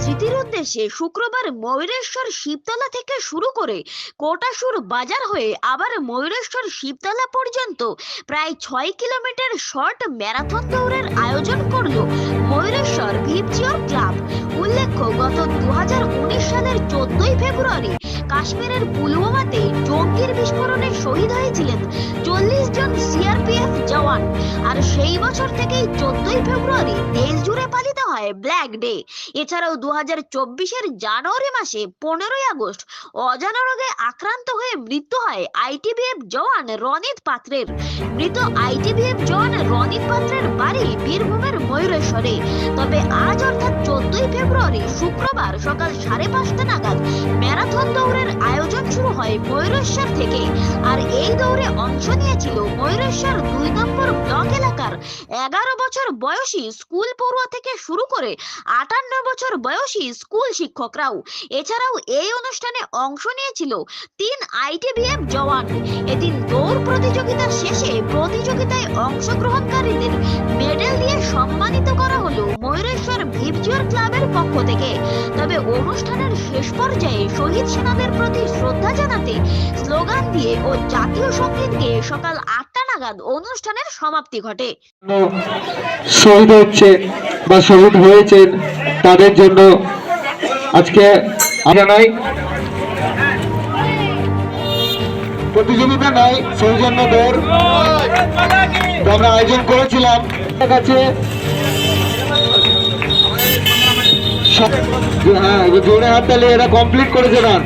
স্মৃতির উদ্দেশ্যে শুক্রবার ময়ূরেশ্বর শিবতলা থেকে শুরু করে কোটাসুর বাজার হয়ে আবার ময়ূরেশ্বর শিবতলা পর্যন্ত প্রায় ছয় কিলোমিটার শর্ট ম্যারাথন দৌড়ের আয়োজন করল ময়ূরেশ্বর ভিপচিওর ক্লাব। উল্লেখ্য, গত দুহাজার উনিশ সালের চোদ্দই ফেব্রুয়ারি কাশ্মীরের পুলওয়ামাতে জঙ্গির বিস্ফোরণ শহীদ হয়েছিলেন চল্লিশ জন সিআরপিএফ জওয়ান। আর সেই বছর থেকেই চোদ্দই ফেব্রুয়ারি দেশ জুড়ে পালিত হয় ব্ল্যাক ডে এছাড়াও দু হাজার চব্বিশের জানুয়ারি মাসে পনেরোই আগস্ট অজানা রোগে আক্রান্ত হয়ে মৃত্যু হয় আইটিবিএফ জওয়ান রনিত পাত্রের। মৃত আইটিবিএফ জওয়ান রনিত পাত্রের বাড়ি বীরভূমের ময়ূরেশ্বরে। তবে আজ অর্থাৎ চোদ্দই ফেব্রুয়ারি শুক্রবার সকাল সাড়ে পাঁচটা নাগাদ ম্যারাথন দৌড়ের আয়োজন শুরু হয় ময়ূরেশ্বর থেকে আর এই দৌড়ে অংশ নিয়েছিল ময়ূরেশ্বর দুই নম্বর ব্লক এলাকার এগারো বছর বয়সী স্কুল পড়ুয়া থেকে শুরু করে আটান্ন বছর বয়সী স্কুল শিক্ষকরাও। এছাড়াও এই অনুষ্ঠানে অংশ নিয়েছিল তিন আইটিবিএফ জওয়ান। এদিন দৌড় প্রতিযোগিতার শেষে প্রতিযোগিতায় অংশগ্রহণকারীদের মেডেল দিয়ে সম্মানিত করা হলো ময়ূরেশ্বর ভিপচুয়ার ক্লাবের পক্ষ থেকে। তবে অনুষ্ঠানের শেষ পর্যায়ে শহীদ সেনাদের প্রতি শ্রদ্ধা জানাতে স্লোগান দিয়ে ও জাতীয় সংগীত গেয়ে সকাল আটটা নাগাদ অনুষ্ঠানের সমাপ্তি ঘটে। শহীদ হচ্ছে বা শহীদ হয়েছেন তাদের জন্য আজকে জানাই প্রতিযোগিতা নাই সৌজন্য দৌড়। আমরা আয়োজন করেছিলাম। কাছে হ্যাঁ জোরে হাত তালে এরা কমপ্লিট করেছে রান